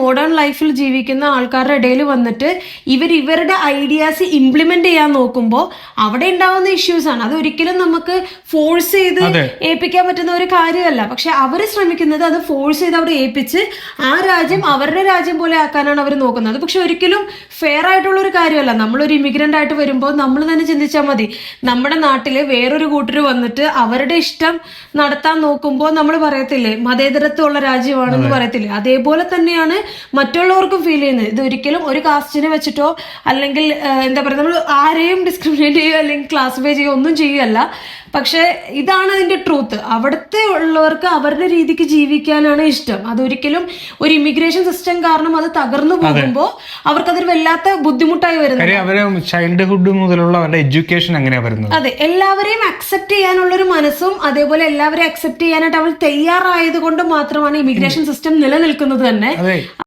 Modern ലൈഫിൽ ജീവിക്കുന്ന ആൾക്കാരുടെ ഇടയിൽ വന്നിട്ട് ഇവർ ഇവരുടെ ഐഡിയാസ് ഇംപ്ലിമെന്റ് ചെയ്യാൻ നോക്കുമ്പോൾ അവിടെ ഉണ്ടാവുന്ന ഇഷ്യൂസ് ആണ്. അത് ഒരിക്കലും നമുക്ക് ഫോഴ്സ് ചെയ്ത്. ഏൽപ്പിക്കാൻ പറ്റുന്ന ഒരു കാര്യമല്ല. പക്ഷെ അവർ ശ്രമിക്കുന്നത് അത് ഫോഴ്സ് ചെയ്ത് അവിടെ ഏൽപ്പിച്ച് ആ രാജ്യം അവരുടെ രാജ്യം പോലെ ആക്കാനാണ് അവർ നോക്കുന്നത്. പക്ഷെ ഒരിക്കലും ഫെയർ ആയിട്ടുള്ള ഒരു കാര്യമല്ല. നമ്മളൊരു ഇമിഗ്രന്റ് ആയിട്ട് വരുമ്പോൾ നമ്മൾ തന്നെ ചിന്തിച്ചാൽ മതി. നമ്മുടെ നാട്ടിൽ വേറൊരു കൂട്ടർ വന്നിട്ട് അവരുടെ ഇഷ്ടം നടത്താൻ നോക്കുമ്പോൾ നമ്മൾ പറയത്തില്ലേ മതേതരത്വമുള്ള രാജ്യമാണെന്ന് പറയത്തില്ലേ. അതേപോലെ തന്നെയാണ് മറ്റുള്ളവർക്കും ഫീൽ ചെയ്യുന്നത്. ഇത് ഒരിക്കലും ഒരു കാസ്റ്റിനെ വെച്ചിട്ടോ അല്ലെങ്കിൽ എന്താ പറയുക നമ്മൾ ആരെയും ഡിസ്ക്രിമിനേറ്റ് ചെയ്യുക അല്ലെങ്കിൽ ക്ലാസിഫൈ ചെയ്യുക ഒന്നും ചെയ്യുകയല്ല. പക്ഷെ ഇതാണ് അതിന്റെ ട്രൂത്ത് അവിടുത്തെ ഉള്ളവർക്ക് അവരുടെ രീതിക്ക് ജീവിക്കാനാണ് ഇഷ്ടം. അതൊരിക്കലും ഒരു ഇമിഗ്രേഷൻ സിസ്റ്റം കാരണം അത് തകർന്നു പോകുമ്പോൾ അവർക്കതൊരു വല്ലാത്ത ബുദ്ധിമുട്ടായി വരുന്നത് അവരെ ചൈൽഡ്ഹുഡ് മുതലുള്ള അവരുടെ എഡ്യൂക്കേഷൻ അങ്ങനെയാണ് വരുന്നത്. അതെ എല്ലാവരെയും അക്സെപ്റ്റ് ചെയ്യാനുള്ള ഒരു മനസ്സും അതേപോലെ എല്ലാവരെയും അക്സെപ്റ്റ് ചെയ്യാനായിട്ട് അവർ തയ്യാറായത് കൊണ്ട് മാത്രമാണ് ഇമിഗ്രേഷൻ സിസ്റ്റം നിലനിൽക്കുന്നത് തന്നെ.